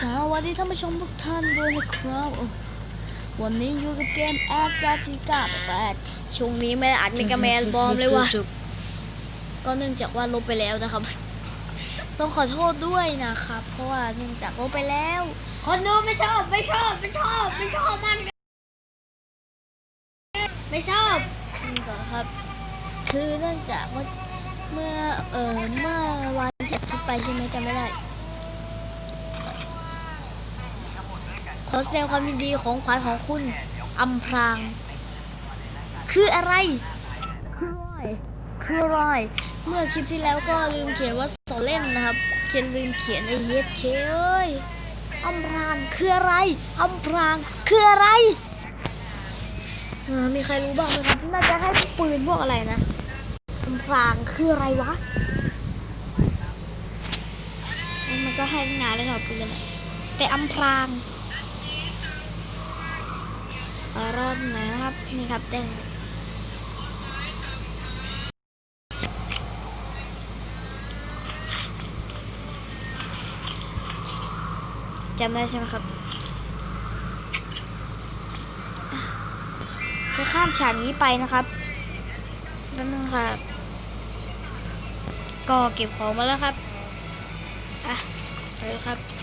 สวัสดีท่านผู้ชมทุกท่านด้วยนะครับโอ้วันนี้อยู่กับเกมแอดจาจิก้าแปดช่วงนี้ไม่ได้อัดเมกาแมนบอมเลยว่ะ ก็เนื่องจากว่าลบไปแล้วนะครับ ต้องขอโทษด้วยนะครับ เพราะว่าเนื่องจากลบไปแล้ว คนดูไม่ชอบไม่ชอบไม่ชอบไม่ชอบมัน ไม่ชอบนี่ก่อนครับ คือเนื่องจากว่าเมื่อเอ่อเมื่อวันที่อัดคลิปไปใช่ไหมจำไม่ได้ ขอแสดงความยินดีของขวัญของคุณอำพราง คืออะไร คืออะไรคืออะไรเมื่อคลิปที่แล้วก็ลืมเขียนว่าสอนเล่นนะครับ เขียนลืมเขียนไอ้เย็ดเคเอ้ยอำพรางคืออะไรอำพรางคืออะไรเออมีใครรู้บ้างไหมครับ น่าจะให้พวกปืนพวกอะไรนะอำพรางคืออะไรวะ มันก็ให้งานเรื่องของปืนอะแต่อำพรางเอ่อ รอดหน่อยนะครับ นี่ครับแดงจำได้ใช่ไหมครับ จะข้ามฉากนี้ไปนะครับนั่นนึงครับ ก็เก็บของมาแล้วครับ อะไปแล้วครับ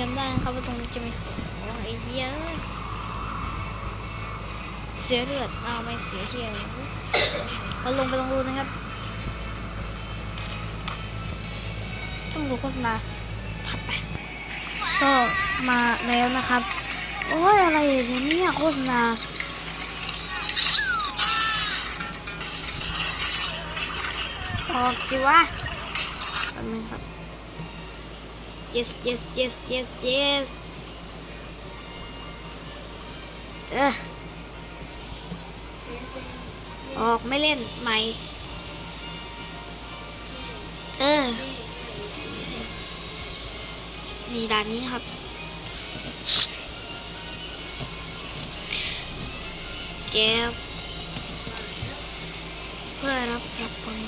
จำได้นะครับว่าตรงนี้จะมีของไอ้เหี้ยอะเสียเลือดเอาไม่เสียเหี้ยเลยก็ลงไปตรงรูนนะครับ ต้องดูโฆษณาถัดไป ก็มาแล้วนะครับ โอ้ยอะไรอย่างนี้เนี่ยโฆษณาออกสิวะแป๊บนึงครับ yes yes yes yes yes เออออกไม่เล่นใหม่ เออ นี่ด่านนี้ครับ เก็บเพื่อรับรับผล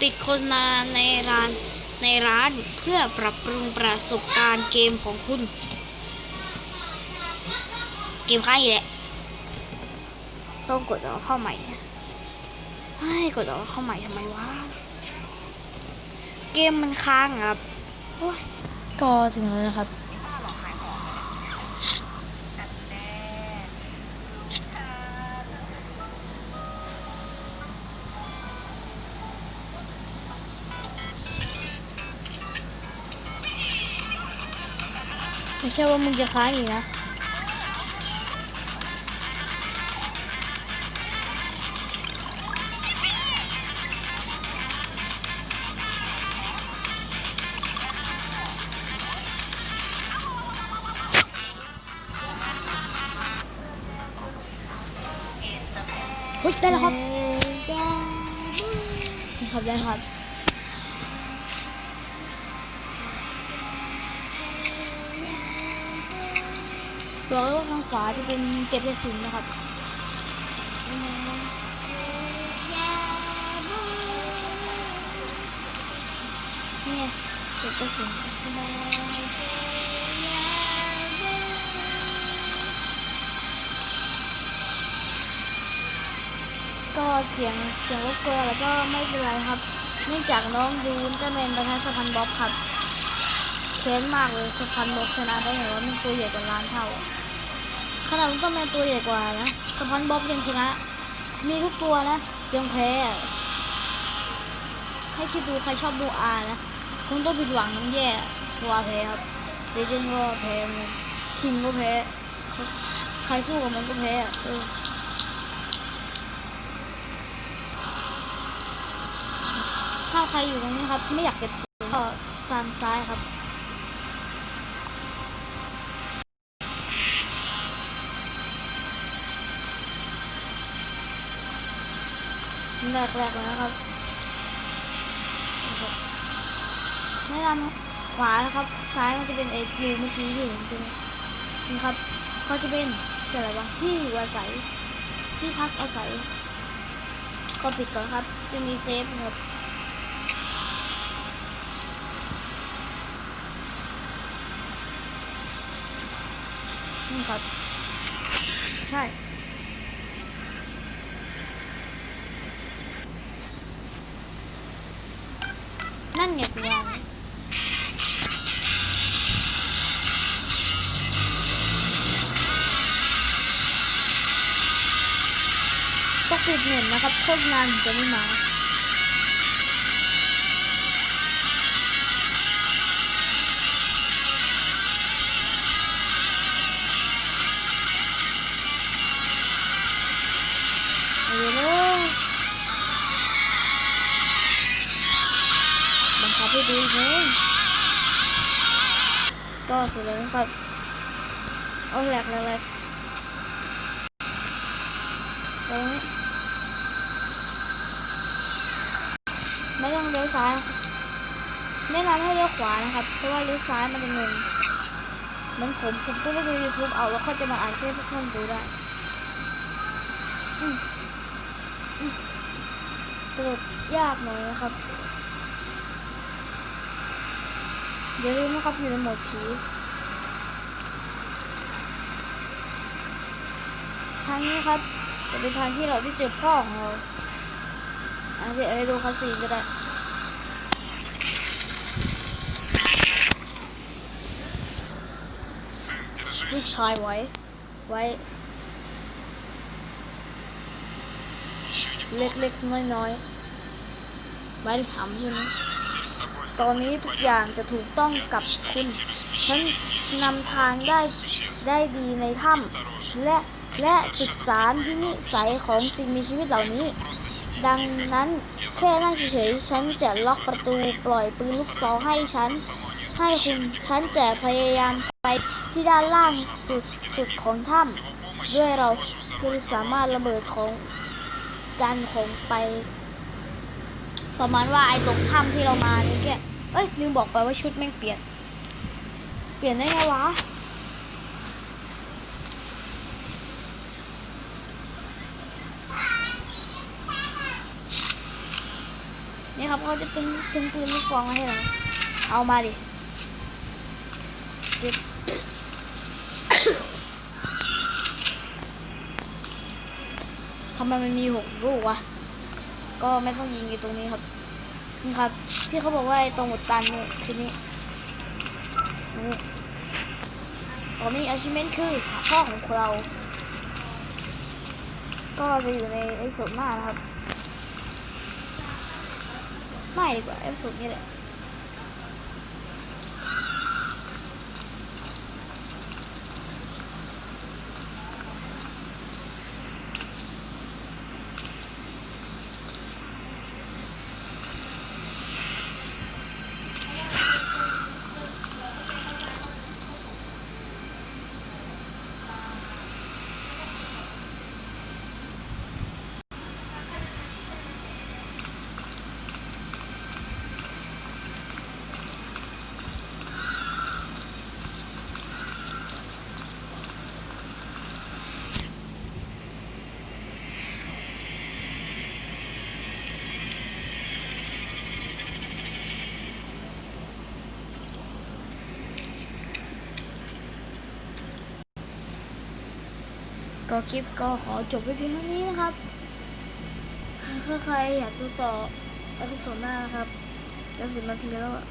ติดโฆษณาในร้าน ในร้านเพื่อปรับปรุงประสบการณ์เกมของคุณ เกมค้างอยู่แหละ ต้องกดออกเข้าใหม่ให้กดออกเข้าใหม่ทำไมวะ เกมมันค้างครับก็ถึงแล้วนะครับ ไม่ใช่ว่ามึงจะค้างอีกนะ บอกว่าทางขวาจะเป็นเก็บกรสุนนะครับนี่ไงเก็บกรสุนก็เสียงเสียงรบกวนแล้วก็ไม่เป็นไรครับ เนื่องจากน้องดูอุลตร้าแมนประธานสะพานบ๊อบครับเค้นมากเลยสะพานบ๊อบชนะได้เห็นว่ามันตัวใหญ่กว่าล้านเท่า ขนาดอุลตร้าแมนตัวใหญ่กว่านะสะพานบ๊อบยังชนะ มีทุกตัวนะยังแพ้ ให้คิดดูใครชอบดูอานะคงต้องผิดหวังน้ำแย่ตัวแพ้ครับเดเจนก็แพ้คิงก็แพ้ ใครสู้กับมันก็แพ้อะเออถ้าใครอยู่ตรงนี้ครับ ไม่อยากเก็บเสียงก็ซานซ้ายครับ แรกๆแล้วนะครับนะครับแนะนำขวานะครับ ซ้ายมันจะเป็นไอ้รูเมื่อกี้ที่เห็นใช่ไหมนี่ครับก็จะเป็นที่อะไรวะที่อยู่อาศัย ที่พักอาศัย ก็ปิดก่อนครับ จะมีเซฟครับนี่ครับ ใช่ นั่นไงกูวางไว้ต้องปิดเน็ตนะครับโคตรนานจะไม่มาเอา เลยบังคับให้ดูเองก็เสร็จแล้วนะครับเอาแหลกแลกแหลกตรงนี้ไม่ต้องเลี้ยวซ้ายนะครับแนะนำให้เลี้ยวขวานะครับ เพราะว่าเลี้ยวซ้ายมันจะงงเหมันผมผมต้องไปดู YouTube เอาแล้วก็จะมาอ่านให้พวกท่านดูได้อืมอืมกระโดดยากหน่อยนะครับ อย่าลืมนะครับอยู่ในโหมดผีทางนี้ครับ จะเป็นทางที่เราได้เจอพ่อของเราอาจจะไปดูคาสีก็ได้ลูกชายไว้ ไว้ เล็กๆน้อยๆไว้ทำใช่ไหม ตอนนี้ทุกอย่างจะถูกต้องกับคุณ ฉันนำทางได้ได้ดีในถ้ำและและศึกษาที่นิสัยของสิ่งมีชีวิตเหล่านี้ ดังนั้นแค่นั่งเฉยๆ ฉันจะล็อกประตูปล่อยปืนลูกซองให้ฉัน ให้คุณฉันจะพยายามไปที่ด้านล่างสุดสุดของถ้ำด้วยเราคุณสามารถระเบิดของการของไป ประมาณว่าไอ้ตรงถ้ำที่เรามาเนี่ยแกเอ้ยลืมบอกไปว่าชุดแม่งเปลี่ยน เปลี่ยนได้ไงวะนี่ครับเขาจะตึงตึงปืนลูกฟองมาให้เราเอามาดิจิบทำไมมันมีหกลูกวะ ก็ไม่ต้องยิงอยู่ตรงนี้ครับนี่ครับ ที่เขาบอกว่าไอ้ตรงหมดตันเนี่ยคือนี่นี่ตอนนี้อาชิเมนคือหาพ่อของเรา ก็จะอยู่ในไอ้สดหน้านะครับ ไม่ดีกว่าเอพิโซดนี้แหละ ก็คลิปก็ขอจบไปเพียงเท่านี้นะครับ ถ้าใครอยากดูต่อเอพิโซดหน้าครับจะสิบนาทีแล้วอะ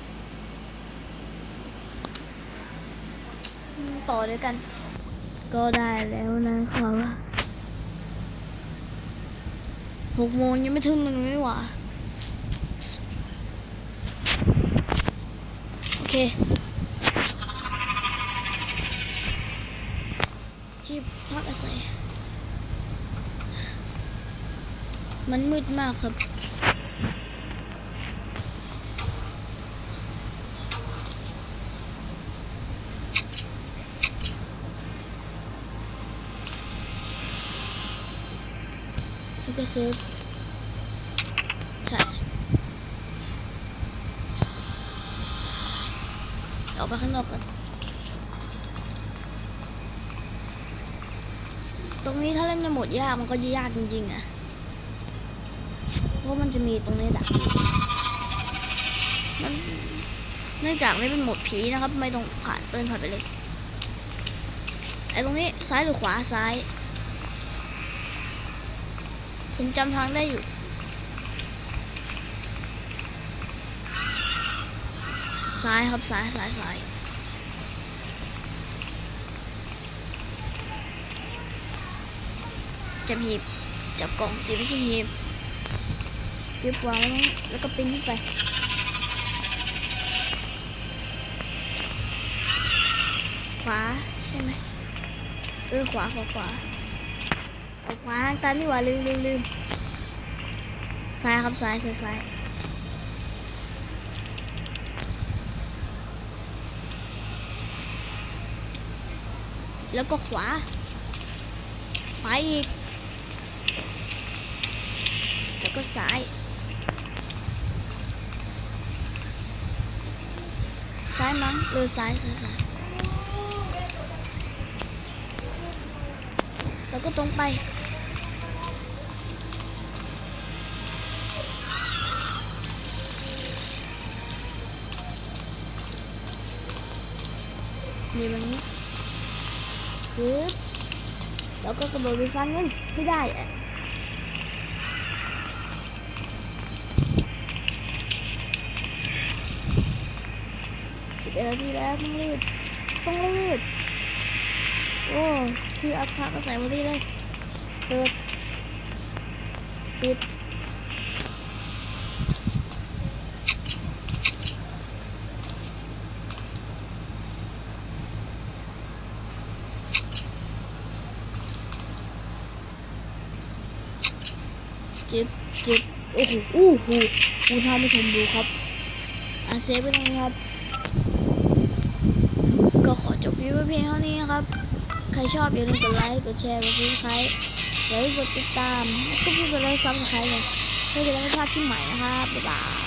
ต่อด้วยกัน ก็ได้แล้วนะครับหกโมงยังไม่ถึงหนึ่งเลยหว่าโอเค ที่พักอาศัย มันมืดมากครับ แล้วก็เซฟใช่ออกไปข้างนอกกันตรงนี้ถ้าเล่นในโหมดยากมันก็ยากจริงๆอะ เพราะมันจะมีตรงนี้ดักอยู่มันเนื่องจากนี่เป็นหมดผีนะครับ ไม่ต้องผ่านเดินผ่านไปเลยไอ้ตรงนี้ซ้ายหรือขวาซ้าย ผมจำทางได้อยู่ ซ้ายครับซ้ายซ้ายซ้ายจับหีบจับกล่องสิไม่ใช่หีบ จิบวางไว้แล้วก็ปิ้นขึ้นไปขวาใช่ไหมเออขวาขวาขวาเอาขวาทางตันนี่หว่าลืมลืมลืมซ้ายครับซ้ายซ้ายซ้ายแล้วก็ขวาขวาอีก แล้วก็ซ้าย ซ้ายมั้งเออซ้ายซ้ายซ้ายแล้วก็ตรงไปนี่มันนี้จืดแล้วก็กระโดดไปฟันมันให้ได้อะสิบ เอ็ดนาทีแล้วต้องรีบ ต้องรีบ โอ้ที่อัพพักก็ใส่มาดีเลยเปิดปิดจิบจิบโอ้โหโอู้หูกูทำให้ชมดูครับอะเซฟไปตรงนี้ครับ ก็ขอจบวิดีโอเพียงเท่านี้นะครับ ใครชอบอย่าลืมกดไลค์ กดแชร์ กดซับสไครต์อย่าลืมกดติดตามก็เพื่อนกดไลค์ซับสไครต์เลยเพื่อจะได้ไม่พลาดที่ใหม่นะครับ บ๊ายบาย